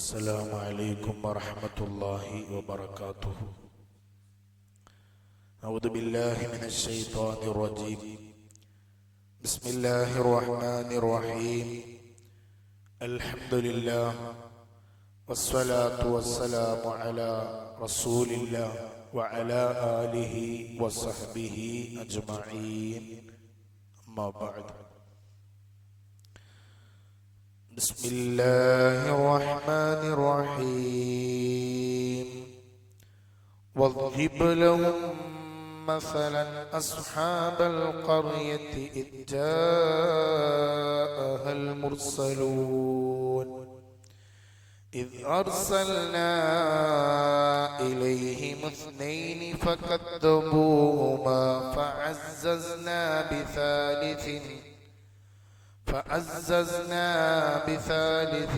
السلام عليكم ورحمة الله وبركاته. أعوذ بالله من الشيطان الرجيم. بسم الله الرحمن الرحيم. الحمد لله والصلاة والسلام على رسول الله وعلى آله وصحبه أجمعين. أما بعد. بسم الله الرحمن الرحيم. واضرب لهم مثلا أصحاب القرية إذ جاءها المرسلون. إذ أرسلنا إليهم اثنين فكذبوهما فعززنا بثالث فعززنا بثالث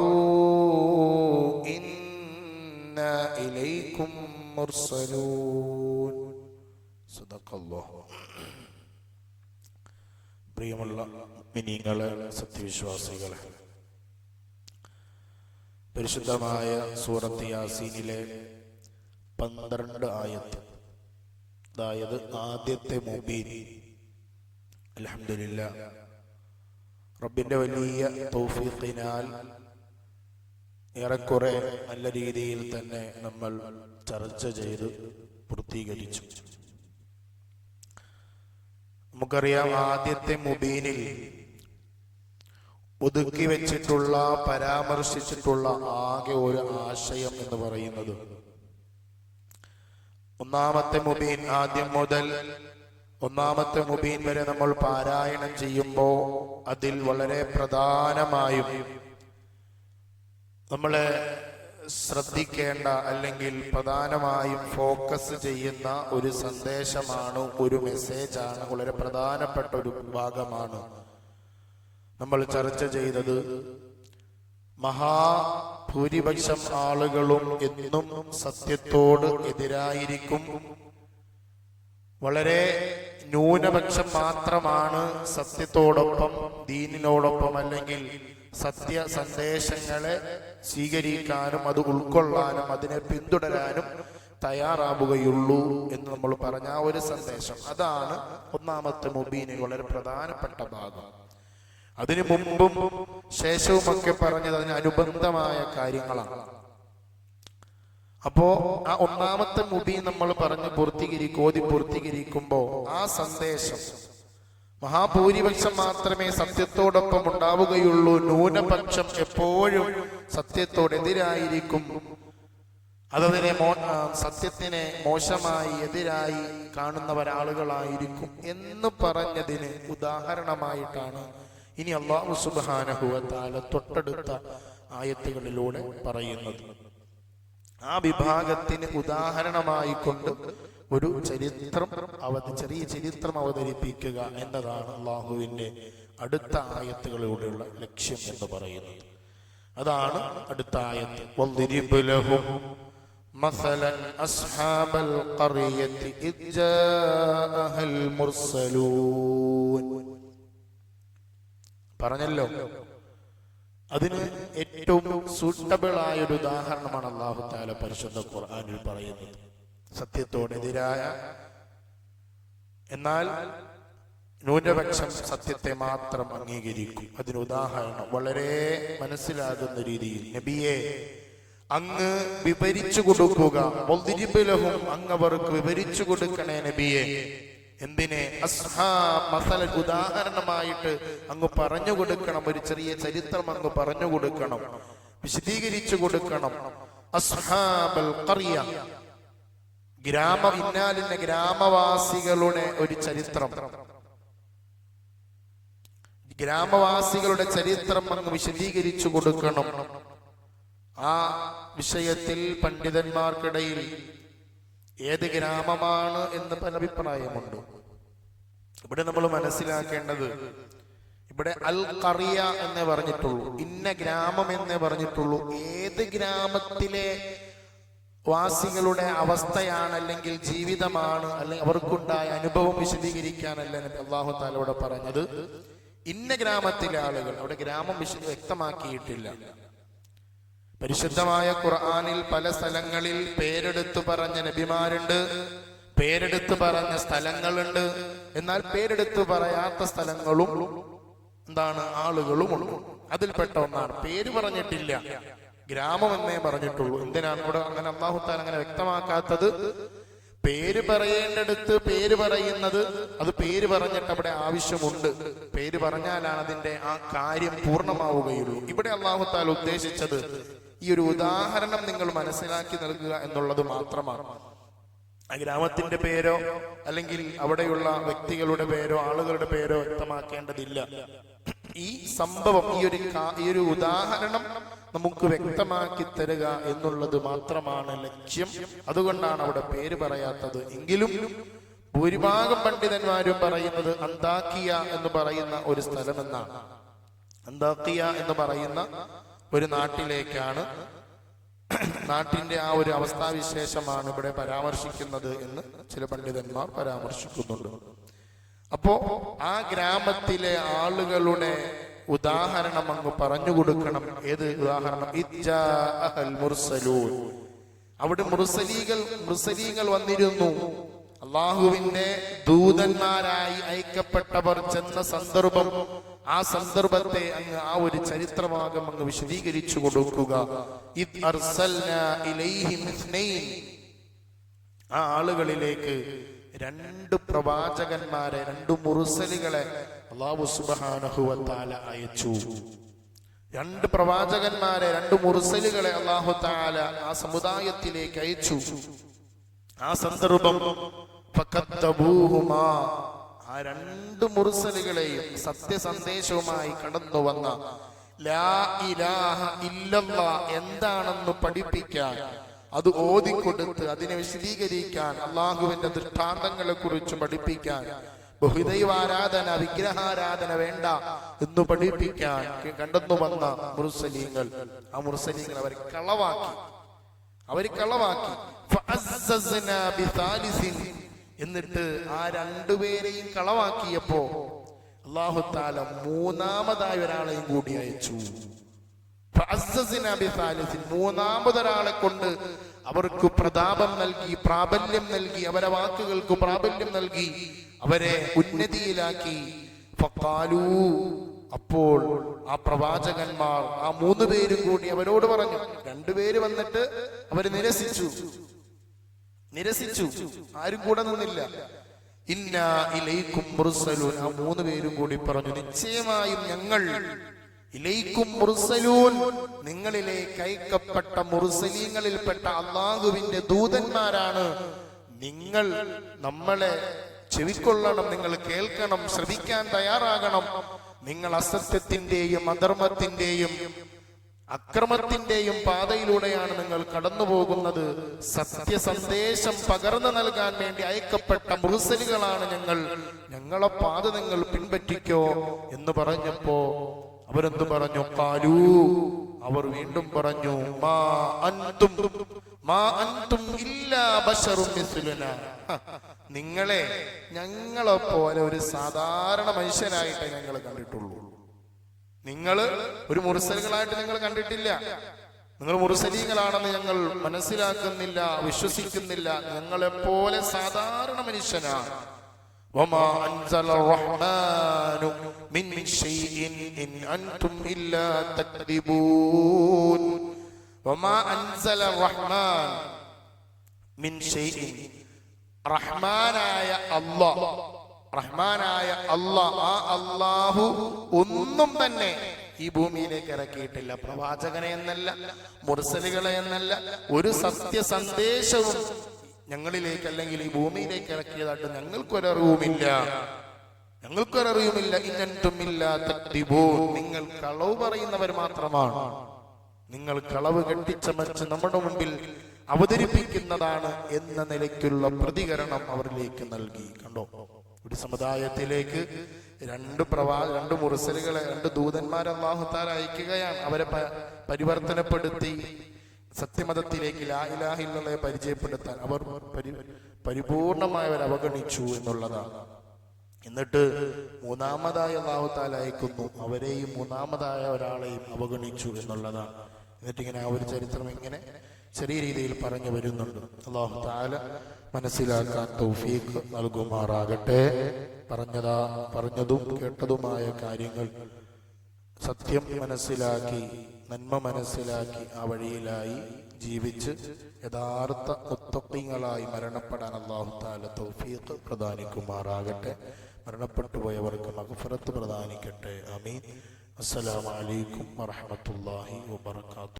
فقالوا إنا إليكم مرسلون صدق الله പ്രിയമുള്ള മിനിങ്ങളെ സത്യവിശ്വാസികളെ പരിശുദ്ധമായ സൂറത്ത് യാസീനിലെ പന്ത്രണ്ട് ആയത്ത് അതായത് ആദ്യത്തെ മുബീൻ അലഹമില്ല റബ്ബിന്റെ വലിയ തൗഫീഖിനാൽ ഏറെക്കുറെ നല്ല രീതിയിൽ തന്നെ നമ്മൾ ചർച്ച ചെയ്ത് പൂർത്തീകരിച്ചു. നമുക്കറിയാം ആദ്യത്തെ മുബീനിൽ ഒതുക്കി വെച്ചിട്ടുള്ള പരാമർശിച്ചിട്ടുള്ള ആകെ ഒരു ആശയം എന്ന് പറയുന്നത്. ഒന്നാമത്തെ മുബീൻ ആദ്യം മുതൽ ഒന്നാമത്തെ മുബീൻ വരെ നമ്മൾ പാരായണം ചെയ്യുമ്പോൾ അതിൽ വളരെ പ്രധാനമായും നമ്മൾ ശ്രദ്ധിക്കേണ്ട അല്ലെങ്കിൽ പ്രധാനമായും ഫോക്കസ് ചെയ്യുന്ന ഒരു സന്ദേശമാണ് ഒരു മെസ്സേജാണ് വളരെ പ്രധാനപ്പെട്ട ഒരു ഭാഗമാണ്. നമ്മൾ ചർച്ച ചെയ്തത് മഹാഭൂരിപക്ഷം ആളുകളും എന്നും സത്യത്തോട് എതിരായിരിക്കും. വളരെ ന്യൂനപക്ഷം മാത്രമാണ് സത്യത്തോടൊപ്പം ദീനിനോടൊപ്പം അല്ലെങ്കിൽ സത്യ സന്ദേശങ്ങളെ സ്വീകരിക്കാനും അത് ഉൾക്കൊള്ളാനും അതിനെ പിന്തുടരാനും തയ്യാറാവുകയുള്ളൂ എന്ന് നമ്മൾ പറഞ്ഞ ആ ഒരു സന്ദേശം. അതാണ് ഒന്നാമത്തെ മുബീനിൽ വളരെ പ്രധാനപ്പെട്ട ഭാഗം. അതിനു മുമ്പും ശേഷവുമൊക്കെ പറഞ്ഞത് അതിന് അനുബന്ധമായ കാര്യങ്ങളാണ്. അപ്പോ ആ ഒന്നാമത്തെ മുടി നമ്മൾ പറഞ്ഞ് പൂർത്തീകരിക്കും ഓതി പൂർത്തീകരിക്കുമ്പോ ആ സന്ദേശം. മഹാഭൂരിപക്ഷം മാത്രമേ സത്യത്തോടൊപ്പം ഉണ്ടാവുകയുള്ളൂ. ന്യൂനപക്ഷം എപ്പോഴും സത്യത്തോടെതിരായിരിക്കും അതതിനെ മോ സത്യത്തിനെ മോശമായി എതിരായി കാണുന്നവരാളുകളായിരിക്കും എന്ന് പറഞ്ഞതിന് ഉദാഹരണമായിട്ടാണ് ഇനി അള്ളാഹു സുബാനഹുവത്താല തൊട്ടടുത്ത ആയത്തുകളിലൂടെ പറയുന്നത്. ആ വിഭാഗത്തിന് ഉദാഹരണമായി കൊണ്ട് ഒരു ചരിത്രം അവ ചെറിയ ചരിത്രം അവതരിപ്പിക്കുക എന്നതാണ് അള്ളാഹുവിന്റെ അടുത്ത ആയത്തുകളിലൂടെയുള്ള ലക്ഷ്യം എന്ന് പറയുന്നത് അതാണ് അടുത്ത ആയത്ത് وَاضْرِبْ لَهُمْ مَثَلًا أَصْحَابَ الْقَرْيَةِ إِذْ جَاءَهَا الْمُرْسَلُونَ പറഞ്ഞല്ലോ അതിന് ഏറ്റവും സൂട്ടബിൾ ആയ ഒരു ഉദാഹരണമാണ് അള്ളാഹു താല പരിശുദ്ധ ഖുർആാനിൽ പറയുന്നത്. സത്യത്തോടെതിരായ എന്നാൽ ന്യൂനപക്ഷം സത്യത്തെ മാത്രം അംഗീകരിക്കും. അതിന് ഉദാഹരണം വളരെ മനസ്സിലാകുന്ന രീതിയിൽ നബിയെ അങ്ങ് വിവരിച്ചു കൊടുക്കുക അങ്ങ് അവർക്ക് വിവരിച്ചു കൊടുക്കണേ നബിയെ. എന്തിനെ? ഉദാഹരണമായിട്ട് അങ്ങ് പറഞ്ഞു കൊടുക്കണം ഒരു ചെറിയ ചരിത്രം അങ്ങ് പറഞ്ഞു കൊടുക്കണം വിശദീകരിച്ചു കൊടുക്കണം. ഗ്രാമ ഇന്നാലിന്റെ ഗ്രാമവാസികളുടെ ഒരു ചരിത്രം. ഗ്രാമവാസികളുടെ ചരിത്രം അങ്ങ് വിശദീകരിച്ചു കൊടുക്കണം. ആ വിഷയത്തിൽ പണ്ഡിതന്മാർക്കിടയിൽ ഏത് ഗ്രാമമാണ് എന്ന് പല അഭിപ്രായമുണ്ട്. ഇവിടെ നമ്മൾ മനസ്സിലാക്കേണ്ടത് ഇവിടെ അൽ കറിയ എന്നേ പറഞ്ഞിട്ടുള്ളൂ ഇന്ന ഗ്രാമം എന്നേ പറഞ്ഞിട്ടുള്ളൂ. ഏത് ഗ്രാമത്തിലെ വാസികളുടെ അവസ്ഥയാണ് അല്ലെങ്കിൽ ജീവിതമാണ് അല്ലെങ്കിൽ അവർക്കുണ്ടായ അനുഭവം വിശദീകരിക്കാനല്ല അള്ളാഹു താലോടെ പറഞ്ഞത്. ഇന്ന ഗ്രാമത്തിലെ ആളുകൾ അവിടെ ഗ്രാമം വിശദ വ്യക്തമാക്കിയിട്ടില്ല. പരിശുദ്ധമായ ഖുർആാനിൽ പല സ്ഥലങ്ങളിൽ പേരെടുത്തു പറഞ്ഞ നബിമാരുണ്ട് പേരെടുത്തു പറഞ്ഞ സ്ഥലങ്ങളുണ്ട്. എന്നാൽ പേരെടുത്തു പറയാത്ത സ്ഥലങ്ങളും എന്താണ്? ആളുകളും അതിൽപ്പെട്ട ഒന്നാണ്. പേര് പറഞ്ഞിട്ടില്ല. ഗ്രാമം എന്നേ പറഞ്ഞിട്ടുള്ളൂ. എന്തിനാണ് ഇവിടെ അങ്ങനെ അള്ളാഹുത്താൻ അങ്ങനെ വ്യക്തമാക്കാത്തത്? പേര് പറയേണ്ടടുത്ത് പേര് പറയുന്നത് അത് പേര് പറഞ്ഞിട്ട് അവിടെ ആവശ്യമുണ്ട്. പേര് പറഞ്ഞാലാണ് അതിന്റെ ആ കാര്യം പൂർണമാവുകയുള്ളൂ. ഇവിടെ അള്ളാഹുത്താൽ ഉദ്ദേശിച്ചത് ഈ ഒരു ഉദാഹരണം നിങ്ങൾ മനസ്സിലാക്കി നൽകുക എന്നുള്ളത് മാത്രമാണ്. ആ ഗ്രാമത്തിന്റെ പേരോ അല്ലെങ്കിൽ അവിടെയുള്ള വ്യക്തികളുടെ പേരോ ആളുകളുടെ പേരോ വ്യക്തമാക്കേണ്ടതില്ല. ഈ സംഭവം ഈ ഒരു ഈ ഒരു ഉദാഹരണം നമുക്ക് വ്യക്തമാക്കി തരിക എന്നുള്ളത് മാത്രമാണ് ലക്ഷ്യം. അതുകൊണ്ടാണ് അവിടെ പേര് പറയാത്തത്. എങ്കിലും ഭൂരിഭാഗം പണ്ഡിതന്മാരും പറയുന്നത് അന്താക്കിയ എന്ന് പറയുന്ന ഒരു സ്ഥലമെന്നാണ്. അന്താക്കിയ എന്ന് പറയുന്ന ഒരു നാട്ടിലേക്കാണ്. നാട്ടിന്റെ ആ ഒരു അവസ്ഥാവിശേഷമാണ് ഇവിടെ പരാമർശിക്കുന്നത് എന്ന് ചില പണ്ഡിതന്മാർ പരാമർശിക്കുന്നുണ്ട്. അപ്പോ ആ ഗ്രാമത്തിലെ ആളുകളുടെ ഉദാഹരണം അങ്ങ് പറഞ്ഞു കൊടുക്കണം. ഏത് ഉദാഹരണം? മുർസലൂൻ. അവിടെ മുർസലീകൾ മുർസലീകൾ വന്നിരുന്നു. അള്ളാഹുവിന്റെ ദൂതന്മാരായി അയക്കപ്പെട്ടവർ ചെന്ന സന്ദർഭം ആ സന്ദർഭത്തെ അങ്ങ് ആ ഒരു ചരിത്രഭാഗം അങ്ങ് വിശദീകരിച്ചു കൊടുക്കുക. ആ ആളുകളിലേക്ക് രണ്ട് പ്രവാചകന്മാരെ രണ്ട് മുറുസലികളെ അള്ളാഹു സുബാനഹുവത്താല അയച്ചു രണ്ട് പ്രവാചകന്മാരെ രണ്ട് മുറുസലുകളെ അള്ളാഹു താല ആ സമുദായത്തിലേക്ക് അയച്ചു ആ സന്ദർഭം. ആ രണ്ട് മുറുസലുകളെയും സത്യസന്ദേശവുമായി കടന്നു വന്ന ലാ ഇലാഹ ഇല്ലല്ലാ എന്താണെന്ന് പഠിപ്പിക്കാൻ അത് ഓതിക്കൊടുത്ത് അതിനെ വിശദീകരിക്കാൻ അള്ളാഹുവിന്റെ ദൃഷ്ടാന്തങ്ങളെ കുറിച്ച് പഠിപ്പിക്കാൻ ബഹുദൈവാരാധന വിഗ്രഹാരാധന വേണ്ട എന്ന് പഠിപ്പിക്കാൻ കണ്ടെന്നു വന്ന മുർസലീങ്ങൾ ആ മുർസലീങ്ങൾ അവർ കളവാക്കി അവർ കളവാക്കി. എന്നിട്ട് ആ രണ്ടുപേരെയും കളവാക്കിയപ്പോ അള്ളാഹു താല മൂന്നാമതായ ഒരാളെയും കൂടി അയച്ചു. മൂന്നാമതൊരാളെ കൊണ്ട് അവർക്ക് പ്രതാപം നൽകി പ്രാബല്യം നൽകി അവരെ വാക്കുകൾക്ക് പ്രാബല്യം നൽകി അവരെ ഉന്നതിയിലാക്കി. അപ്പോൾ ആ പ്രവാചകന്മാർ ആ മൂന്ന് പേരും കൂടി അവരോട് പറഞ്ഞു രണ്ടുപേര് വന്നിട്ട് അവർ നിരസിച്ചു. നിരസിച്ചു. ആരും കൂടെ നിന്നില്ല. ഇന്ന ഇലൈക്കും ആ മൂന്ന് പേരും കൂടി പറഞ്ഞു നിശ്ചയമായും ഞങ്ങൾ ഇലൈക്കും മുർസലൂൻ. നിങ്ങളിലേക്ക് അയക്കപ്പെട്ട മുർസലീങ്ങളിൽപ്പെട്ട അള്ളാഹുവിന്റെ ദൂതന്മാരാണ്. നിങ്ങൾ നമ്മളെ ചെവിക്കൊള്ളണം നിങ്ങൾ കേൾക്കണം ശ്രവിക്കാൻ തയ്യാറാകണം. നിങ്ങൾ അസത്യത്തിന്റെയും അധർമ്മത്തിന്റെയും അക്രമത്തിന്റെയും പാതയിലൂടെയാണ് നിങ്ങൾ കടന്നു പോകുന്നത് സത്യസന്ദേശം പകർന്നു നൽകാൻ വേണ്ടി അയക്കപ്പെട്ട മുറുസലുകളാണ് ഞങ്ങൾ. ഞങ്ങളെ പാത നിങ്ങൾ പിൻപറ്റിക്കോ എന്ന് പറഞ്ഞപ്പോ അവരെന്ത് പറഞ്ഞു? കാലു അവർ വീണ്ടും പറഞ്ഞു മാ അൻതും മാ അൻതും ഇല്ലാ ബശറും മിസ്ലുനാ." നിങ്ങളെ ഞങ്ങളെ പോലെ ഒരു സാധാരണ മനുഷ്യനായിട്ട് ഞങ്ങൾ കണ്ടിട്ടുള്ളൂ. നിങ്ങൾ ഒരു മുറിസലുകളായിട്ട് നിങ്ങൾ കണ്ടിട്ടില്ല. നിങ്ങൾ മുറിസലീകളാണെന്ന് ഞങ്ങൾ മനസ്സിലാക്കുന്നില്ല വിശ്വസിക്കുന്നില്ല. ഞങ്ങളെപ്പോലെ സാധാരണ മനുഷ്യനാണ് وما أنزل الرحمن من شيء إن أنتم إلا تكذبون وما أنزل الرحمن من شيء റഹ്മാനായ അള്ളാഹ് റഹ്മാനായ അള്ളാഹ് ആ അള്ളാഹു ഒന്നും തന്നെ ഈ ഭൂമിയിലേക്ക് ഇറക്കിയിട്ടില്ല പ്രവാചകനെ എന്നല്ല മുർസലുകളെ എന്നല്ല ഒരു സത്യ സന്ദേശവും ഞങ്ങളിലേക്ക് അല്ലെങ്കിൽ ഈ ഭൂമിയിലേക്ക് ഇറക്കിയതായിട്ട് ഞങ്ങൾക്കൊരറിവുമില്ല. ഞങ്ങൾക്കൊരറിവുമില്ല. ഇന്നറ്റുമില്ല തട്ടിബൂൻ നിങ്ങൾ കളവ് പറയുന്നവർ മാത്രമാണ്. നിങ്ങൾ കളവ് കെട്ടിച്ചമച്ച് നമ്മുടെ മുമ്പിൽ അവതരിപ്പിക്കുന്നതാണ് എന്ന നിലയ്ക്കുള്ള പ്രതികരണം അവരിലേക്ക് നൽകി. കണ്ടോ? ഒരു സമുദായത്തിലേക്ക് രണ്ട് പ്രവാ രണ്ട് മുറിസലുകളെ രണ്ട് ദൂതന്മാരെ അള്ളാഹുത്താൽ അയക്കുകയാണ്. അവരെ പരിവർത്തനപ്പെടുത്തി. സത്യമതത്തിലേക്ക് ലാ ഇലാഹ പരിചയപ്പെടുത്താൻ അവർ പരിപൂർണമായവർ അവഗണിച്ചു എന്നുള്ളതാണ്. എന്നിട്ട് മൂന്നാമതായ അള്ളാഹുത്താൽ അയക്കുന്നു അവരെയും മൂന്നാമതായ ഒരാളെയും അവഗണിച്ചു എന്നുള്ളതാണ്. എന്നിട്ടിങ്ങനെ ആ ഒരു ചരിത്രം ഇങ്ങനെ ചെറിയ രീതിയിൽ പറഞ്ഞു വരുന്നുണ്ട്. അള്ളാഹു താല മനസ്സിലാക്കാൻ തൗഫീഖ് നൽകുമാറാകട്ടെ. പറഞ്ഞതാ പറഞ്ഞതും കേട്ടതുമായ കാര്യങ്ങൾ സത്യം മനസ്സിലാക്കി നന്മ മനസ്സിലാക്കി ആ വഴിയിലായി ജീവിച്ച് യഥാർത്ഥ ഒത്തൊപ്പിങ്ങളായി മരണപ്പെടാൻ അള്ളാഹു താല തൗഫീഖ് പ്രദാനിക്കുമാറാകട്ടെ. മരണപ്പെട്ടു പോയവർക്ക് മഹഫറത്ത് പ്രദാനിക്കട്ടെ. അമീൻ അസ്സലാമലൈക്കും വറഹമത്തല്ലാഹി വബർക്കാത്തു